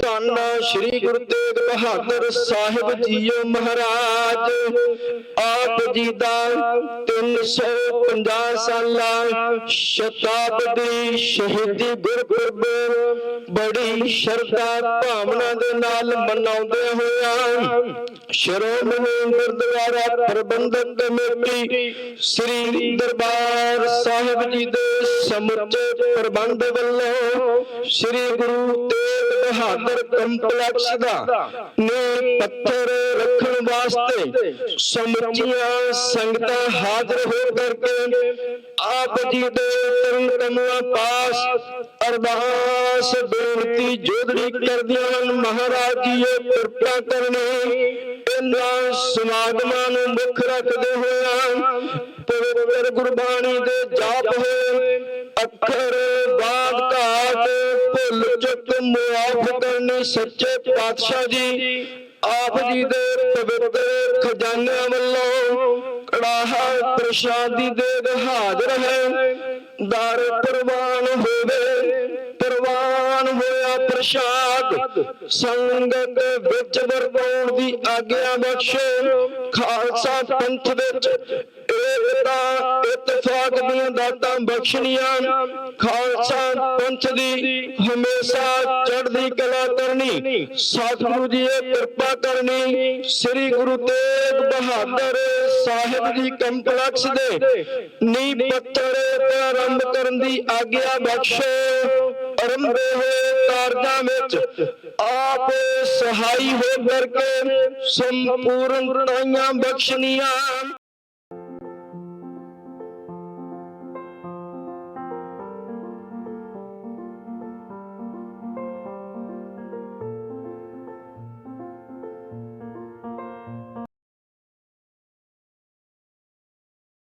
ਧੰਨ ਸ੍ਰੀ ਗੁਰੂ ਤੇਗ ਬਹਾਦਰ ਸਾਹਿਬ ਜੀਓ ਮਹਾਰਾਜ। ਆਪ ਜੀ ਦਾ 350 ਸਾਲਾ ਸ਼ਤਾਬਦੀ ਸ਼ਹੀਦੀ ਗੁਰਪੁਰਬ ਬੜੀ ਸ਼ਰਧਾ ਭਾਵਨਾ ਦੇ ਨਾਲ ਮਨਾਉਂਦੇ ਹੋਇਆ ਸ਼੍ਰੋਮਣੀ ਗੁਰਦੁਆਰਾ ਪ੍ਰਬੰਧਕ ਕਮੇਟੀ ਸ੍ਰੀ ਦਰਬਾਰ ਸਾਹਿਬ ਜੀ ਦੇ ਸਮੁੱਚੇ ਪ੍ਰਬੰਧ ਵੱਲੋਂ ਸ੍ਰੀ ਗੁਰੂ ਤੇਗ ਬਹਾਦਰ ਕੰਪਲੈਕਸ ਦਾ ਨੀਂਹ ਪੱਥਰ ਰੱਖਣ ਵਾਸਤੇ ਸਮੁੱਚੀਆਂ ਸੰਗਤਾਂ ਹਾਜ਼ਰ ਹੋ ਕਰਕੇ ਆਪ ਜੀ ਦੇ ਚਰਨ ਕਮਲਾਂ ਪਾਸ ਅਰਦਾਸ ਬੇਨਤੀ ਜੋਦੜੀ ਕਰਦੀਆਂ ਹਨ, ਮਹਾਰਾਜ ਜੀ, ਇਹ ਕਿਰਪਾ ਕਰਨੀ। ਇਹਨਾਂ ਸਮਾਗਮਾਂ ਨੂੰ ਮੁੱਖ ਰੱਖਦੇ ਹੋਇਆ ਪਵਿੱਤਰ ਗੁਰਬਾਣੀ ਦੇ ਜਾਪ ਹੋਏ, ਅੱਖਰ ਭੁੱਲ ਮੁਆਫ ਕਰਨੀ ਸੱਚੇ ਪਾਤਸ਼ਾਹ ਜੀ। ਆਪ ਜੀ ਦੇ ਪਵਿੱਤਰ ਖਜ਼ਾਨਿਆਂ ਵੱਲੋਂ ਕੜਾਹਾ ਪ੍ਰਸ਼ਾਦੀ ਦੇ ਹਾਜ਼ਰ ਹੈ। ਦਰ ਪ੍ਰਵਾਨ ਹੋਵੇ, ਪ੍ਰਵਾਨ ਹੋਇਆ ਪ੍ਰਸ਼ਾਦ। ਸੰਗਤ ਵਿੱਚ ਵਰਤਾਉਣ ਦੀ ਆਗਿਆ ਬਖਸ਼ੋ। ਖਾਲਸਾ ਪੰਥ ਵਿੱਚ ਏਕਤਾ ਇਤਫਾਕ ਦੀਆਂ ਦਾਤਾਂ ਬਖਸ਼ਣੀਆਂ। ਖਾਲਸਾ ਪੰਥ ਦੀ ਹਮੇਸ਼ਾ ਚੜ੍ਹਦੀ ਕਲਾ ਕਰਨੀ, ਸਤਿਗੁਰੂ ਜੀ ਇਹ ਕਿਰਪਾ ਕਰਨੀ। ਸ੍ਰੀ ਗੁਰੂ ਤੇਗ ਬਹਾਦਰ ਸਾਹਿਬ ਜੀ ਕੰਪਲੈਕਸ ਦੇ ਨੀ ਪੱਥਰ ਪ੍ਰਾਰੰਭ ਕਰਨ ਦੀ ਆਗਿਆ ਬਖਸ਼ੋ। ਅਰੰਭੇ ਹੋਏ ਕਾਰਜਾਂ ਵਿੱਚ ਆਪ ਸਹਾਈ ਹੋ ਕਰਕੇ ਸੰਪੂਰਨ ਤਾਈਆਂ ਬਖਸ਼ਣੀਆਂ।